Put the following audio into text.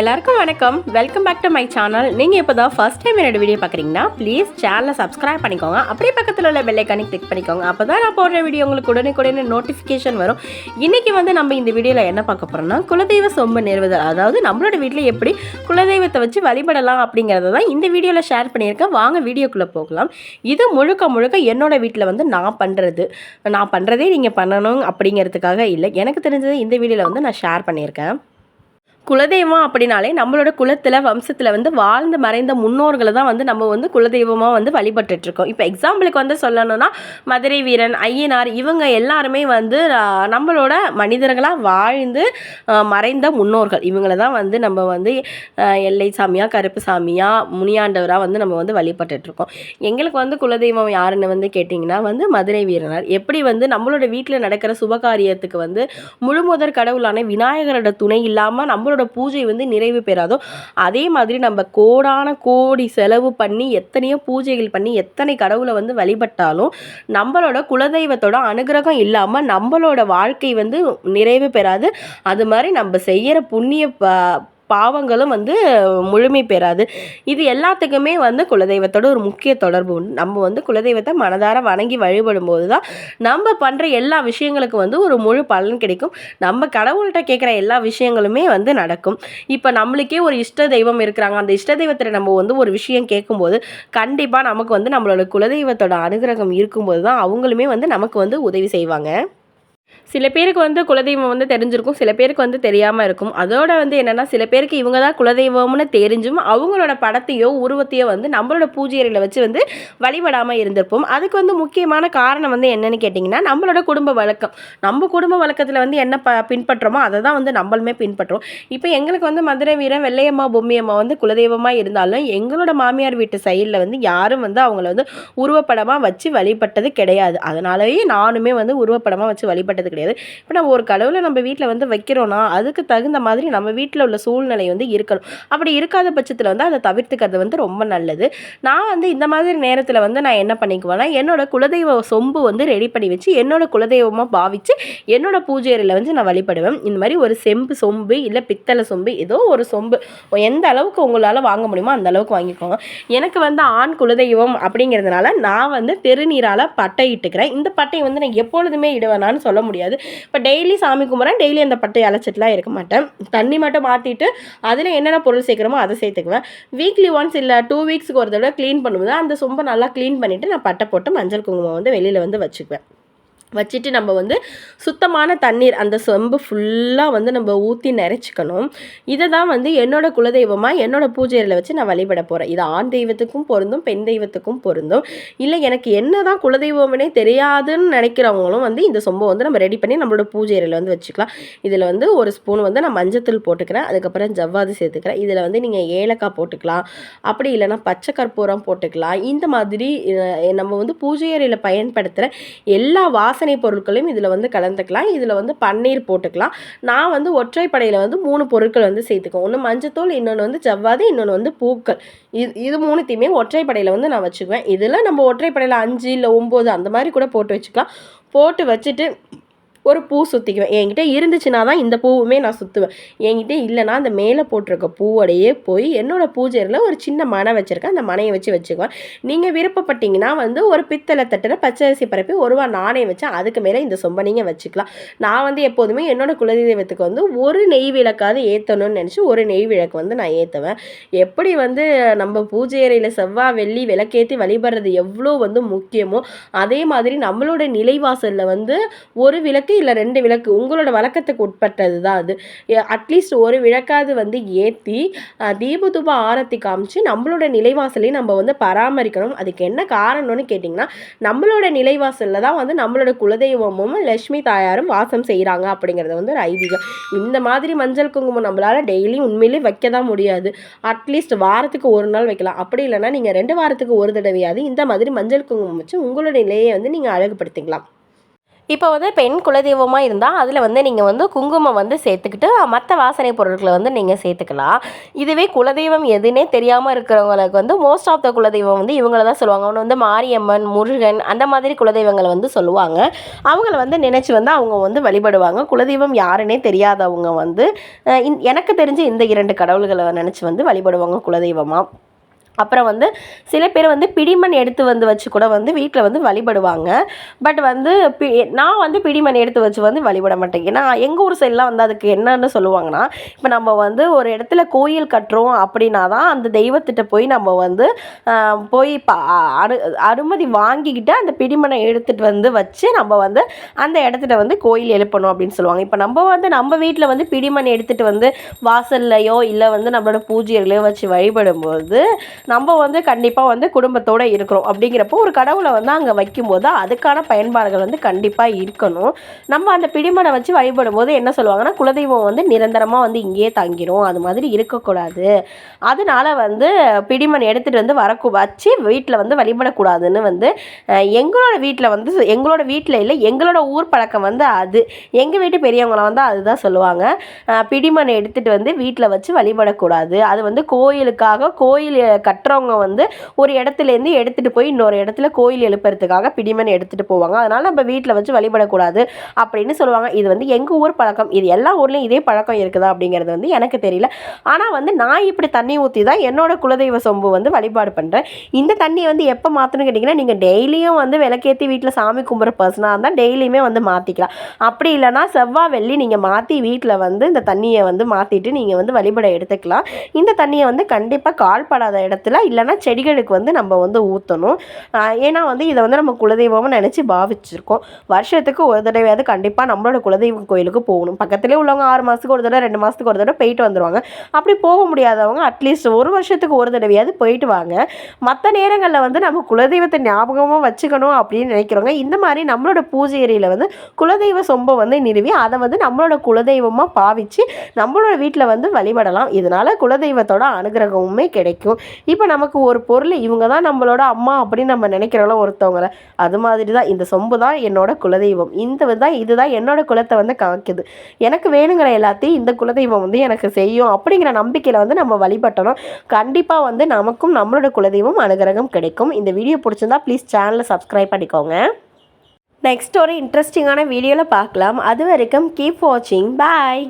எல்லாருக்கும் வணக்கம். Welcome back to my channel நீங்கள் இப்போ தான் ஃபஸ்ட் டைம் என்னோட வீடியோ பார்க்குறீங்கன்னா ப்ளீஸ் சேனலை சப்ஸ்கிரைப் பண்ணிக்கோங்க. அப்படியே பக்கத்தில் உள்ள பெல்லைக்கானி கிளிக் பண்ணிக்கோங்க. அப்போ தான் நான் போடுற வீடியோ உங்களுக்கு உடனுக்குடனே நோட்டிஃபிகேஷன் வரும். இன்றைக்கி வந்து நம்ம இந்த வீடியோவில் என்ன பார்க்க போகிறோம்னா குலதெய்வ சொம்பு நிறுவுதல் அதாவது நம்மளோட வீட்டில் எப்படி குலதெய்வத்தை வச்சு வழிபடலாம் அப்படிங்கிறத தான் இந்த வீடியோவில் ஷேர் பண்ணியிருக்கேன். வாங்க வீடியோக்குள்ளே போகலாம். இது முழுக்க முழுக்க என்னோட வீட்டில் வந்து நான் பண்ணுறது நான் பண்ணுறதே நீங்கள் பண்ணணும் அப்படிங்கிறதுக்காக இல்லை. எனக்கு தெரிஞ்சது இந்த வீடியோவில் வந்து நான் ஷேர் பண்ணியிருக்கேன். குலதெய்வம் அப்படின்னாலே நம்மளோட குலத்தில் வம்சத்தில் வந்து வாழ்ந்து மறைந்த முன்னோர்களை தான் வந்து நம்ம வந்து குலதெய்வமாக வந்து வழிபட்டுட்டிருக்கோம் இப்போ எக்ஸாம்பிளுக்கு வந்து சொல்லணும்னா மதுரை வீரன் ஐயனார் இவங்க எல்லாருமே வந்து நம்மளோட மனிதர்களாக வாழ்ந்து மறைந்த முன்னோர்கள். இவங்கள தான் வந்து நம்ம வந்து எல்லை சாமியாக கருப்பு சாமியாக முனியாண்டவராக வந்து நம்ம வந்து வழிபட்டுட்ருக்கோம். எங்களுக்கு வந்து குலதெய்வம் யாருன்னு வந்து கேட்டிங்கன்னா வந்து மதுரை வீரனார். எப்படி வந்து நம்மளோட வீட்டில் நடக்கிற சுபகாரியத்துக்கு வந்து முழுமுதற் கடவுளான விநாயகரோட துணை இல்லாமல் நம்மளோட பூஜை வந்து நிறைவு பெறாதோ அதே மாதிரி நம்ம கோடான கோடி செலவு பண்ணி எத்தனையோ பூஜைகள் பண்ணி எத்தனை கடவுளை வந்து வழிபட்டாலும் நம்மளோட குலதெய்வத்தோட அனுகிரகம் இல்லாமல் நம்மளோட வாழ்க்கை வந்து நிறைவு பெறாது. அது மாதிரி நம்ம செய்கிற புண்ணிய ப பாவங்களும் வந்து முழுமை பெறாது. இது எல்லாத்துக்குமே வந்து குலதெய்வத்தோட ஒரு முக்கிய தொடர்பு உண்டு. நம்ம வந்து குலதெய்வத்தை மனதார வணங்கி வழிபடும் போது தான் நம்ம பண்ணுற எல்லா விஷயங்களுக்கும் வந்து ஒரு முழு பலன் கிடைக்கும். நம்ம கடவுள்கிட்ட கேட்குற எல்லா விஷயங்களுமே வந்து நடக்கும். இப்போ நம்மளுக்கே ஒரு இஷ்ட தெய்வம் இருக்கிறாங்க. அந்த இஷ்ட தெய்வத்தில் நம்ம வந்து ஒரு விஷயம் கேட்கும்போது கண்டிப்பாக நமக்கு வந்து நம்மளோட குலதெய்வத்தோட அனுகிரகம் இருக்கும்போது தான் அவங்களுமே வந்து நமக்கு வந்து உதவி செய்வாங்க. சில பேருக்கு வந்து குலதெய்வம் வந்து தெரிஞ்சிருக்கும் சில பேருக்கு வந்து தெரியாமல் இருக்கும். அதோட வந்து என்னென்னா சில பேருக்கு இவங்க தான் குலதெய்வம்னு தெரிஞ்சும் அவங்களோட படத்தையோ உருவத்தையோ வந்து நம்மளோட பூஜை அறையில் வச்சு வந்து வழிபடாமல் இருந்திருப்போம். அதுக்கு வந்து முக்கியமான காரணம் வந்து என்னென்னு கேட்டிங்கன்னா நம்மளோட குடும்ப வழக்கம். நம்ம குடும்ப வழக்கத்தில் வந்து என்ன ப பின்பற்றுறோமோ அதை தான் வந்து நம்மளுமே பின்பற்றுறோம் இப்போ எங்களுக்கு வந்து மதுரை வீரன் வெள்ளையம்மா பொம்மியம்மா வந்து குலதெய்வமாக இருந்தாலும் எங்களோட மாமியார் வீட்டு சைடில் வந்து யாரும் வந்து அவங்கள வந்து உருவப்படமாக வச்சு வழிபட்டது கிடையாது. அதனாலேயே நானுமே வந்து உருவப்படமாக வச்சு வழிபட்டது கிடையாது. இப்போ நம்ம ஒரு கடவுளை நம்ம வீட்டில் வந்து வைக்கிறோன்னா அதுக்கு தகுந்த மாதிரி நம்ம வீட்டில் உள்ள சூழ்நிலை வந்து இருக்கணும். அப்படி இருக்காத பட்சத்தில் வந்து அதை தவிர்த்துக்கிறது வந்து ரொம்ப நல்லது. நான் வந்து இந்த மாதிரி நேரத்தில் வந்து நான் என்ன பண்ணிக்குவேன்னா என்னோட குலதெய்வ சொம்பு வந்து ரெடி பண்ணி வச்சு என்னோட குலதெய்வமாக பாவித்து என்னோட பூஜை வந்து நான் வழிபடுவேன். இந்த மாதிரி ஒரு செம்பு சொம்பு இல்லை பித்தளை சொம்பு ஏதோ ஒரு சொம்பு. எந்த அளவுக்கு உங்களால் வாங்க முடியுமோ அந்த அளவுக்கு வாங்கிக்கோங்க. எனக்கு வந்து ஆண் குலதெய்வம் அப்படிங்கிறதுனால நான் வந்து தெருநீரால் பட்டை இட்டுக்கிறேன். இந்த பட்டையை வந்து நான் எப்பொழுதுமே இடுவேனான்னு சொல்ல முடியாது. இப்போ டெய்லி சாமி கும்பிட்றேன். டெய்லி அந்த பட்டை அழைச்சிட்டுலாம் இருக்க மாட்டேன். தண்ணி மட்டும் மாற்றிட்டு அதில் என்னென்ன பொருள் சேர்க்குறமோ அதை சேர்த்துக்குவேன். வீக்லி ஒன்ஸ் இல்லை டூ வீக்ஸ்க்கு ஒரு தடவை க்ளீன் பண்ணும்போது அந்த சொம்பை நல்லா க்ளீன் பண்ணிவிட்டு நான் பட்டை போட்டு மஞ்சள் குங்குமம் வந்து வெளியில் வந்து வச்சுக்குவேன். வச்சுட்டு நம்ம வந்து சுத்தமான தண்ணீர் அந்த சொம்பு ஃபுல்லாக வந்து நம்ம ஊற்றி நிறைச்சிக்கணும். இதை தான் வந்து என்னோட குலதெய்வமாக என்னோட பூஜையில் வச்சு நான் வழிபட போகிறேன் இது ஆண் தெய்வத்துக்கும் பொருந்தும் பெண் தெய்வத்துக்கும் பொருந்தும். இல்லை எனக்கு என்ன தான் குலதெய்வம்னே தெரியாதுன்னு நினைக்கிறவங்களும் வந்து இந்த சொம்பை வந்து நம்ம ரெடி பண்ணி நம்மளோட பூஜையில் வந்து வச்சுக்கலாம். இதில் வந்து ஒரு ஸ்பூன் வந்து நான் மஞ்சத்தூள் போட்டுக்கிறேன். அதுக்கப்புறம் ஜவ்வாது சேர்த்துக்கிறேன். இதில் வந்து நீங்கள் ஏலக்காய் போட்டுக்கலாம். அப்படி இல்லைன்னா பச்சை கற்பூரம் போட்டுக்கலாம். இந்த மாதிரி நம்ம வந்து பூஜை அறையில் பயன்படுத்துகிற எல்லா வாசனை பொருட்களையும் இதில் வந்து கலந்துக்கலாம். இதில் வந்து பன்னீர் போட்டுக்கலாம். நான் வந்து ஒற்றைப்படையில் வந்து மூணு பொருட்கள் வந்து சேர்த்துக்குவேன். ஒன்று மஞ்சத்தூள் இன்னொன்று வந்து ஜவ்வாது இன்னொன்று வந்து பூக்கள். இது இது மூணுத்தையுமே ஒற்றைப்படையில் வந்து நான் வச்சுக்குவேன். இதில் நம்ம ஒற்றைப்படையில் அஞ்சு இல்லை ஒம்பது அந்த மாதிரி கூட போட்டு வச்சுக்கலாம். போட்டு வச்சுட்டு ஒரு பூ சுற்றிக்குவேன் என்கிட்ட இருந்துச்சுன்னா தான் இந்த பூவுமே நான் சுற்றுவேன் என்கிட்ட இல்லைன்னா அந்த மேலே போட்டிருக்க பூவோடையே போய் என்னோட பூஜையில் ஒரு சின்ன மனை வச்சுருக்கேன். அந்த மனையை வச்சு வச்சுக்குவேன். நீங்கள் விருப்பப்பட்டீங்கன்னா வந்து ஒரு பித்தளை தட்டில் பச்சரிசி பரப்பி ஒரு ரூபா நாணயம் வச்சு அதுக்கு மேலே இந்த சொம்பை நீங்கள் வச்சுக்கலாம். நான் வந்து எப்போதுமே என்னோட குலதெய்வத்துக்கு வந்து ஒரு நெய் விளக்காவது ஏற்றணும்னு நினச்சி ஒரு நெய் விளக்கு வந்து நான் ஏற்றுவேன் எப்படி வந்து நம்ம பூஜை அறையில் செவ்வாய் வெள்ளி விளக்கேற்றி வழிபடுறது எவ்வளோ வந்து முக்கியமோ அதே மாதிரி நம்மளோட நிலைவாசலில் வந்து ஒரு விளக்கு இல்லை ரெண்டு விளக்கு. உங்களோட வழக்கத்துக்கு உட்பட்டது தான் அது அட்லீஸ்ட் ஒரு விளக்காவது வந்து ஏற்றி தீபதூப ஆரத்தி காமிச்சு நம்மளோட நிலைவாசலையும் நம்ம வந்து பராமரிக்கணும். அதுக்கு என்ன காரணம்னு கேட்டிங்கன்னா நம்மளோட நிலைவாசலில் தான் வந்து நம்மளோட குலதெய்வமும் லட்சுமி தாயாரும் வாசம் செய்கிறாங்க அப்படிங்கிறது வந்து ஒரு ஐதீகம். இந்த மாதிரி மஞ்சள் குங்குமம் நம்மளால் டெய்லி உண்மையிலே வைக்க தான் முடியாது அட்லீஸ்ட் வாரத்துக்கு ஒரு நாள் வைக்கலாம். அப்படி இல்லைன்னா நீங்கள் ரெண்டு வாரத்துக்கு ஒரு தடவையாவது இந்த மாதிரி மஞ்சள் குங்குமம் வச்சு உங்களோட நிலையை வந்து நீங்கள் அழகுபடுத்திக்கலாம். இப்போ வந்து பெண் குலதெய்வமாக இருந்தால் அதில் வந்து நீங்கள் வந்து குங்குமம் வந்து சேர்த்துக்கிட்டு மற்ற வாசனை பொருட்களை வந்து நீங்கள் சேர்த்துக்கலாம். இதுவே குலதெய்வம் எதுனே தெரியாமல் இருக்கிறவங்களுக்கு வந்து மோஸ்ட் ஆஃப் த குலதெய்வம் வந்து இவங்கள தான் சொல்லுவாங்க. ஒன்று வந்து மாரியம்மன் முருகன் அந்த மாதிரி குலதெய்வங்களை வந்து சொல்லுவாங்க. அவங்கள வந்து நினச்சி வந்து அவங்க வந்து வழிபடுவாங்க. குலதெய்வம் யாருன்னே தெரியாதவங்க வந்து எனக்கு தெரிஞ்சு இந்த இரண்டு கடவுள்களை நினச்சி வந்து வழிபடுவாங்க குலதெய்வமாக அப்புறம் வந்து சில பேர் வந்து பிடிமண் எடுத்து வந்து வச்சு கூட வந்து வீட்டில் வந்து வழிபடுவாங்க. பட் வந்து பி நான் வந்து பிடிமண் எடுத்து வச்சு வந்து வழிபட மாட்டேன். ஏன்னா எங்கள் ஊர் சைட்லாம் வந்து அதுக்கு என்னன்னு சொல்லுவாங்கன்னா இப்போ நம்ம வந்து ஒரு இடத்துல கோயில் கட்டுறோம் அப்படின்னா தான் அந்த தெய்வத்திட்ட போய் நம்ம வந்து போய் பா அனு அனுமதி வாங்கிக்கிட்டு அந்த பிடிமனை எடுத்துகிட்டு வந்து வச்சு நம்ம வந்து அந்த இடத்துல வந்து கோயில் எழுப்பணும் அப்படின்னு சொல்லுவாங்க. இப்போ நம்ம வந்து நம்ம வீட்டில் வந்து பிடிமண் எடுத்துகிட்டு வந்து வாசல்லையோ இல்லை வந்து நம்மளோட பூஜைகளையோ வச்சு வழிபடும்போது நம்ம வந்து கண்டிப்பாக வந்து குடும்பத்தோடு இருக்கிறோம் அப்படிங்கிறப்போ ஒரு கடவுளை வந்து அங்கே வைக்கும்போது அதுக்கான பயன்பாடுகள் வந்து கண்டிப்பாக இருக்கணும். நம்ம அந்த பிடிமனை வச்சு வழிபடும் போது என்ன சொல்லுவாங்கன்னா குலதெய்வம் வந்து நிரந்தரமாக வந்து இங்கேயே தங்கிரும். அது மாதிரி இருக்கக்கூடாது. அதனால வந்து பிடிமன் எடுத்துகிட்டு வந்து வரக்கு வச்சு வீட்டில் வந்து வழிபடக்கூடாதுன்னு வந்து எங்களோட வீட்டில் வந்து எங்களோட வீட்டில் இல்லை எங்களோட ஊர் பழக்கம் வந்து அது. எங்கள் வீட்டு பெரியவங்களை வந்து அதுதான் சொல்லுவாங்க. பிடிமனை எடுத்துகிட்டு வந்து வீட்டில் வச்சு வழிபடக்கூடாது. அது வந்து கோயிலுக்காக கோயில் கட்டுறவங்க வந்து ஒரு இடத்துலேருந்து எடுத்துகிட்டு போய் இன்னொரு இடத்துல கோயில் எழுப்புறதுக்காக பிடிமன் எடுத்துகிட்டு போவாங்க. அதனால் நம்ம வீட்டில் வச்சு வழிபடக்கூடாது அப்படின்னு சொல்லுவாங்க. இது வந்து எங்கள் ஊர் பழக்கம். இது எல்லா ஊர்லேயும் இதே பழக்கம் இருக்குதா அப்படிங்கிறது வந்து எனக்கு தெரியல. ஆனால் வந்து நான் இப்படி தண்ணி ஊற்றி தான் என்னோட குலதெய்வ சொம்பு வந்து வழிபாடு பண்ணுறேன் இந்த தண்ணியை வந்து எப்போ மாற்றணும்னு கேட்டிங்கன்னா நீங்கள் டெய்லியும் வந்து விளக்கேற்றி வீட்டில் சாமி கும்பிட்ற பர்சனாக இருந்தால் டெய்லியுமே வந்து மாற்றிக்கலாம் அப்படி இல்லைன்னா செவ்வாய் வெள்ளி நீங்கள் மாற்றி வீட்டில் வந்து இந்த தண்ணியை வந்து மாற்றிட்டு நீங்கள் வந்து வழிபட எடுத்துக்கலாம். இந்த தண்ணியை வந்து கண்டிப்பாக கால்படாத இடத்துல இல்லைன்னா செடிகளுக்கு வந்து நம்ம வந்து ஊற்றணும் ஏன்னா வந்து இதை வந்து நம்ம குலதெய்வம்னு நினச்சி பாவிச்சிருக்கோம். வருஷத்துக்கு ஒரு தடவையாவது கண்டிப்பாக நம்மளோட குலதெய்வம் கோயிலுக்கு போகணும். பக்கத்துலேயே உள்ளவங்க ஆறு மாதத்துக்கு ஒரு தடவை ரெண்டு மாதத்துக்கு ஒரு தடவை போயிட்டு வந்துடுவாங்க அப்படி போக முடியாதவங்க அட்லீஸ்ட் ஒரு வருஷத்துக்கு ஒரு தடவையாவது போயிட்டு வாங்க. மற்ற நேரங்களில் வந்து நம்ம குலதெய்வத்தை ஞாபகமாக வச்சுக்கணும் அப்படின்னு நினைக்கிறவங்க இந்த மாதிரி நம்மளோட பூஜை ஏரியில் வந்து குலதெய்வ சொம்பை வந்து நிறுவி அதை வந்து நம்மளோட குலதெய்வமாக பாவிச்சு நம்மளோட வீட்டில் வந்து வழிபடலாம். இதனால் குலதெய்வத்தோட அனுகிரகமுமே கிடைக்கும். இப்போ நமக்கு ஒரு பொருள் இவங்க தான் நம்மளோட அம்மா அப்படின்னு நம்ம நினைக்கிறோம்ல ஒருத்தவங்கள. அது மாதிரி தான் இந்த சொம்பு தான் என்னோட குலதெய்வம். இந்த தான் இதுதான் என்னோட குலத்தை வந்து காக்குது. எனக்கு வேணுங்கிற எல்லாத்தையும் இந்த குலதெய்வம் வந்து எனக்கு செய்யும் அப்படிங்கிற நம்பிக்கையில் வந்து நம்ம வழிபட்டணும் கண்டிப்பாக வந்து நமக்கும் நம்மளோட குலதெய்வம் அனுகிரகம் கிடைக்கும். இந்த வீடியோ பிடிச்சிருந்தா ப்ளீஸ் சேனலை சப்ஸ்கிரைப் பண்ணிக்கோங்க. நெக்ஸ்ட் ஒரு இன்ட்ரெஸ்டிங்கான வீடியோவில் பார்க்கலாம். அது வரைக்கும் கீப் வாட்சிங் பாய்